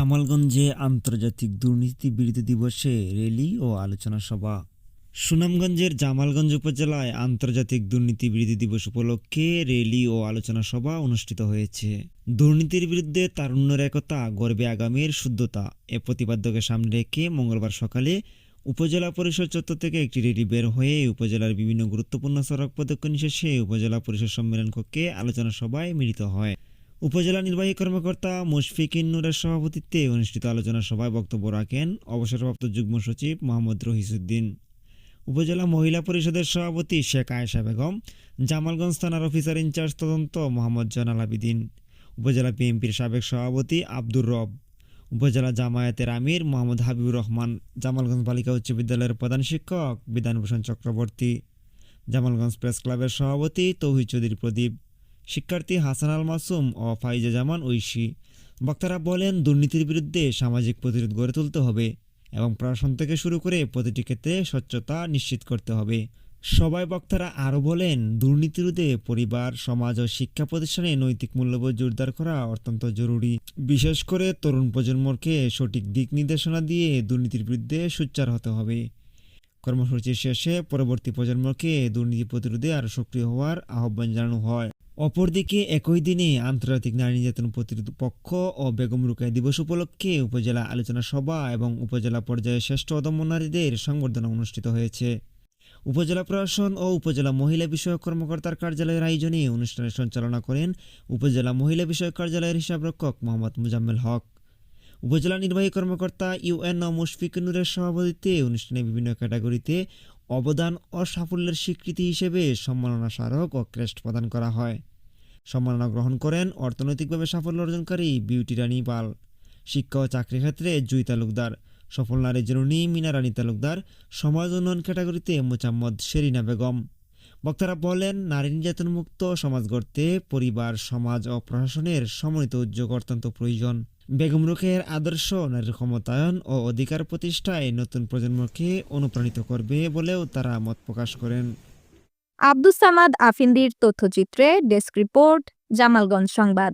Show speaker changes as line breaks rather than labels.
জামালগঞ্জে আন্তর্জাতিক দুর্নীতি বিরোধী দিবসে র্যালি ও আলোচনা সভা। সুনামগঞ্জের জামালগঞ্জ উপজেলায় আন্তর্জাতিক দুর্নীতি বিরোধী দিবস উপলক্ষে র্যালি ও আলোচনা সভা অনুষ্ঠিত হয়েছে। দুর্নীতির বিরুদ্ধে তারুণ্যের একতা, গর্বে আগামীর শুদ্ধতা এ প্রতিপাদ্যকে সামনে রেখে মঙ্গলবার সকালে উপজেলা পরিষদ চত্বর থেকে একটি রেলি বের হয়ে উপজেলার বিভিন্ন গুরুত্বপূর্ণ সড়ক প্রদক্ষিণ শেষে উপজেলা পরিষদ সম্মেলন কক্ষে আলোচনা সভায় মিলিত হয়। উপজেলা নির্বাহী কর্মকর্তা মুশফিক ইন্নুরের সভাপতিত্বে অনুষ্ঠিত আলোচনা সভায় বক্তব্য রাখেন অবসরপ্রাপ্ত যুগ্ম সচিব মোহাম্মদ রহিসুদ্দিন। উপজেলা মহিলা পরিষদের সভাপতি শেখ আয়েশা বেগম, জামালগঞ্জ থানার অফিসার ইনচার্জ তদন্ত মোহাম্মদ জনাল আবিদিন। উপজেলা বিএনপির সাবেক সভাপতি আব্দুর রব। উপজেলা জামায়াতের আমির মোহাম্মদ হাবিবুর রহমান। জামালগঞ্জ বালিকা উচ্চ বিদ্যালয়ের প্রধান শিক্ষক বিধানভূষণ চক্রবর্তী। জামালগঞ্জ প্রেস ক্লাবের সভাপতি তৌহিদ চৌধুরী প্রদীপ। শিক্ষার্থী হাসান আল মাসুম ও ফাইজা জামান ঐশী। বক্তারা বলেন, দুর্নীতির বিরুদ্ধে সামাজিক প্রতিরোধ গড়ে তুলতে হবে এবং প্রশাসন থেকে শুরু করে প্রতিটি ক্ষেত্রে স্বচ্ছতা নিশ্চিত করতে হবে। সবাই বক্তারা আরও বলেন দুর্নীতি রোধে পরিবার, সমাজ ও শিক্ষা প্রতিষ্ঠানে নৈতিক মূল্যবোধ জোরদার করা অত্যন্ত জরুরি। বিশেষ করে তরুণ প্রজন্মকে সঠিক দিক নির্দেশনা দিয়ে দুর্নীতির বিরুদ্ধে সোচ্চার হতে হবে। কর্মসূচির শেষে পরবর্তী প্রজন্মকে দুর্নীতি প্রতিরোধে আরও সক্রিয় হওয়ার আহ্বান জানানো হয়। অপরদিকে একই দিনে আন্তর্জাতিক নারী নির্যাতন প্রতিরোধ পক্ষ ও বেগম রুকাই দিবস উপলক্ষে উপজেলা আলোচনা সভা এবং উপজেলা পর্যায়ে শ্রেষ্ঠ অদম্য নারীদের সংবর্ধনা অনুষ্ঠিত হয়েছে। উপজেলা প্রশাসন ও উপজেলা মহিলা বিষয়ক কর্মকর্তার কার্যালয়ের আয়োজনে অনুষ্ঠানের সঞ্চালনা করেন উপজেলা মহিলা বিষয়ক কার্যালয়ের হিসাবরক্ষক মোহাম্মদ মুজাম্মেল হক। উপজেলা নির্বাহী কর্মকর্তা ইউএন মুশফিক নুরের সভাপতিত্বে অনুষ্ঠানে বিভিন্ন ক্যাটাগরিতে অবদান ও সাফল্যের স্বীকৃতি হিসেবে সম্মাননা স্মারক ও ক্রেস্ট প্রদান করা হয়। সম্মাননা গ্রহণ করেন অর্থনৈতিকভাবে সাফল্য অর্জনকারী বিউটি রানী পাল, শিক্ষা ও চাকরি ক্ষেত্রে জুই তালুকদার, সফল নারী জননী মিনা রানী তালুকদার, সমাজ উন্নয়ন ক্যাটাগরিতে মোচাম্মদ শেরিনা বেগম। বক্তারা বলেন, নারী নির্যাতন মুক্ত সমাজ গড়তে পরিবার, সমাজ ও প্রশাসনের সমন্বিত উদ্যোগ অত্যন্ত প্রয়োজন। বেগম রুখের আদর্শ, নারীর ক্ষমতায়ন ও অধিকার প্রতিষ্ঠায় নতুন প্রজন্মকে অনুপ্রাণিত করবে বলেও তারা মত প্রকাশ করেন।
আব্দুস সামাদ, আফিন্দির তথ্যচিত্রে ডেস্ক রিপোর্ট, জামালগঞ্জ সংবাদ।